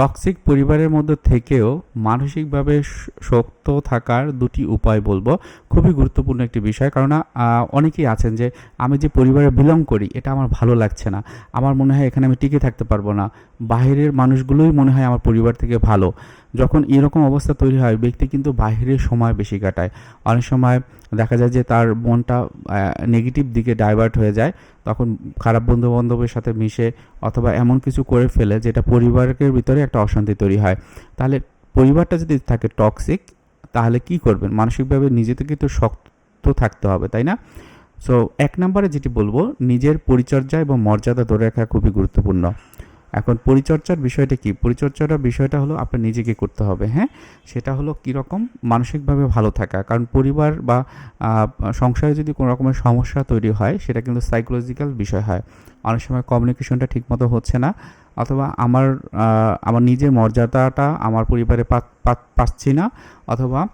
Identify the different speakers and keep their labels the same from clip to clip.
Speaker 1: Toxic পরিবারের মধ্যে থেকেও মানসিকভাবে শক্ত থাকার দুটি উপায় বলব। খুবই গুরুত্বপূর্ণ একটি বিষয়। কারণ অনেকেই আছেন যে, আমি যে পরিবারে বিলং করি, এটা আমার ভালো লাগছে না। আমার মনে হয় এখানে আমি টিকে থাকতে পারব না। বাইরের মানুষগুলোই মনে হয় আমার পরিবার থেকে ভালো। যখন এরকম অবস্থা তৈরি হয়, ব্যক্তি কিন্তু বাইরের সময় বেশি কাটায়। অনেক সময় দেখা যায় যে, তার মনটা নেগেটিভ দিকে ডাইভার্ট হয়ে যায়। তখন খারাপ বন্ধু বান্ধবের সাথে মিশে অথবা এমন কিছু করে ফেলে, যেটা পরিবারের ভিতরে একটা অশান্তি তৈরি হয়। তাহলে পরিবারটা যদি থাকে টক্সিক তাহলে কি করবেন? মানসিকভাবে থেকে তো শক্ত থাকতে হবে, তাই না? সো এক নম্বরে যেটি বলব, নিজের পরিচর্যা এবং মর্যাদা ধরে রাখা খুবই গুরুত্বপূর্ণ। এখন পরিচর্যার বিষয়টা কি? পরিচর্যার বিষয়টা হলো আপনার নিজেকে করতে হবে হ্যাঁ? সেটা হলো কীরকম মানসিকভাবে ভালো থাকা। কারণ পরিবার বা সংসারে যদি কোনো রকমের সমস্যা তৈরি হয়, সেটা কিন্তু সাইকোলজিক্যাল বিষয় হয়। অনেক সময় কমিউনিকেশনটা ঠিকমতো হচ্ছে না। অথবা আমার আমার নিজের মর্যাদাটা আমার পরিবারে পাচ্ছি না। অথবা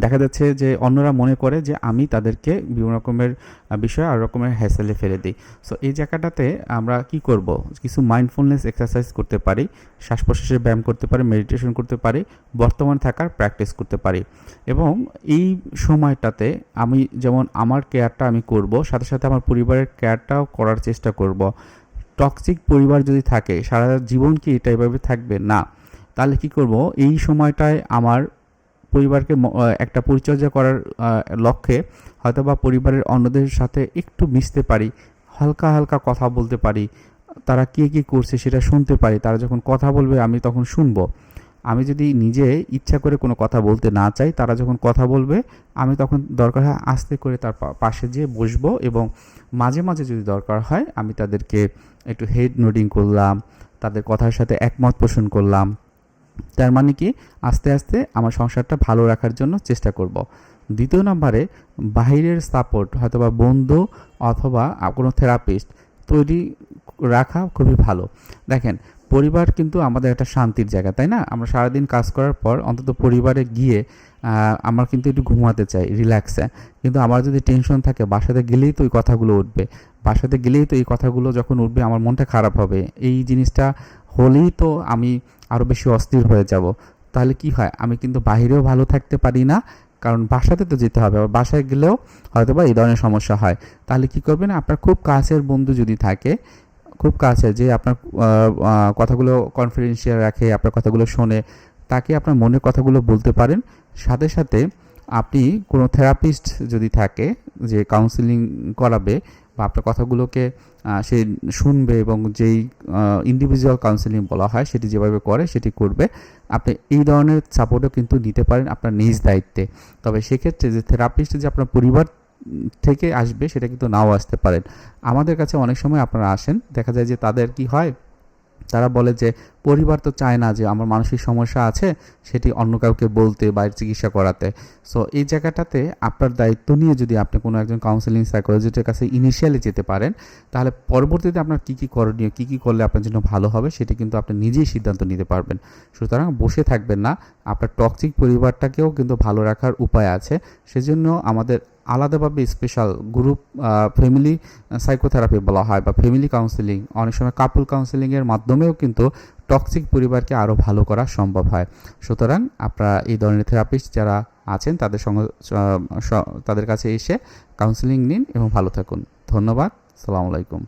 Speaker 1: দেখা যাচ্ছে যে অন্যরা মনে করে যে আমি তাদেরকে বিভিন্ন রকমের বিষয়ে আর রকমের হ্যাসেলে ফেলে দিই। সো এই জায়গাটাতে আমরা কি করব? কিছু মাইন্ডফুলনেস এক্সারসাইজ করতে পারি, শ্বাস প্রশ্বাসের ব্যায়াম করতে পারি মেডিটেশন করতে পারি, বর্তমান থাকার প্র্যাকটিস করতে পারি। এবং এই সময়টাতে আমি যেমন আমার কেয়ারটা আমি করব, সাথে সাথে আমার পরিবারের কেয়ারটাও করার চেষ্টা করব। টক্সিক পরিবার যদি থাকে, সারা জীবন কি এটা এভাবে থাকবে? না। তাহলে কি করব? এই সময়টায় আমার পরিবারকে একটা পরিচর্যা করার লক্ষ্যে হয়তো বা পরিবারের অন্যদের সাথে একটু মিশতে পারি, হালকা হালকা কথা বলতে পারি, তারা কে কী করছে সেটা শুনতে পারি, তারা যখন কথা বলবে আমি তখন শুনব। আমি যদি নিজে ইচ্ছা করে কোনো কথা বলতে না চাই, তারা যখন কথা বলবে, আমি তখন দরকার হয় আস্তে করে তার পাশে যেয়ে বসবো এবং মাঝে মাঝে যদি দরকার হয়, আমি তাদেরকে একটু হেড নোডিং করলাম, তাদের কথার সাথে একমত পোষণ করলাম। তার মানে কি? আস্তে আস্তে আমার সংসারটা ভালো রাখার জন্য চেষ্টা করব। দ্বিতীয় নম্বরে বাইরের সাপোর্ট হয়তোবা বন্ধু অথবা কোনো থেরাপিস্ট তৈরি রাখা খুবই ভালো। দেখেন, পরিবার কিন্তু আমাদের একটা শান্তির জায়গা, তাই না? আমরা সারাদিন কাজ করার পর অন্তত পরিবারে গিয়ে আমরা কিন্তু একটু ঘুমাতে চাই রিল্যাক্সে কিন্তু আমার যদি টেনশন থাকে, বাসাতে গেলেই তো ওই কথাগুলো উঠবে। বাসাতে গেলেই তো এই কথাগুলো যখন উঠবে, আমার মনটা খারাপ হবে। এই জিনিসটা হলেই তো আমি আরও বেশি অস্থির হয়ে যাব। তাহলে কি হয়? আমি কিন্তু বাইরেও ভালো থাকতে পারি না, কারণ বাসাতে তো যেতে হবে। আবার বাসায় গেলেও হয়তো বা এই ধরনের সমস্যা হয়। তাহলে কি করবেন? আপনার খুব কাছের বন্ধু যদি থাকে, খুব কাছে যে আপনার কথাগুলো কনফিডেন্সিয়াল রাখে, আপনার কথাগুলো শোনে, তাকে আপনার মনের কথাগুলো বলতে পারেন। সাথে সাথে আপনি কোনো থেরাপিস্ট যদি থাকে, যে কাউন্সিলিং করাবে বা আপনার কথাগুলোকে সে শুনবে এবং যেই ইন্ডিভিজুয়াল কাউন্সিলিং বলা হয় সেটি যেভাবে করে সেটি করবে, আপনি এই ধরনের সাপোর্টও কিন্তু নিতে পারেন আপনার নিজ দায়িত্বে। তবে সেক্ষেত্রে যে থেরাপিস্ট যে আপনার পরিবার থেকে আসবে সেটা কিন্তু নাও আসতে পারেন। আমাদের কাছে অনেক সময় আপনারা আসেন, দেখা যায় যে তাদের কি হয় তারা বলে যে, পরিবার তো চায় না যে আমার মানসিক সমস্যা আছে, সেটি অন্য কাউকে বলতে বা চিকিৎসা করাতে। সো এই জায়গাটাতে আপনার দায়িত্ব নিয়ে যদি আপনি কোনো একজন কাউন্সিলিং সাইকোলজিস্টের কাছে ইনিশিয়ালি যেতে পারেন, তাহলে পরবর্তীতে আপনার কী কী করণীয়, কী কী করলে আপনার জন্য ভালো হবে, সেটি কিন্তু আপনি নিজেই সিদ্ধান্ত নিতে পারবেন। সুতরাং বসে থাকবেন না, আপনার টক্সিক পরিবারটাকেও কিন্তু ভালো রাখার উপায় আছে। সেজন্য আমাদের আলাদাভাবে স্পেশাল গ্রুপ ফ্যামিলি সাইকোথেরাপি বলা হয় বা ফ্যামিলি কাউন্সিলিং অনেক সময় কাপুল কাউন্সিলিংয়ের মাধ্যমেও কিন্তু টক্সিক পরিবারকে আরও ভালো করা সম্ভব হয়। সুতরাং আপনারা এই ধরনের থেরাপিস্ট যারা আছেন, তাদের সঙ্গে তাদের কাছে এসে কাউন্সিলিং নিন এবং ভালো থাকুন। ধন্যবাদ। সালামু আলাইকুম।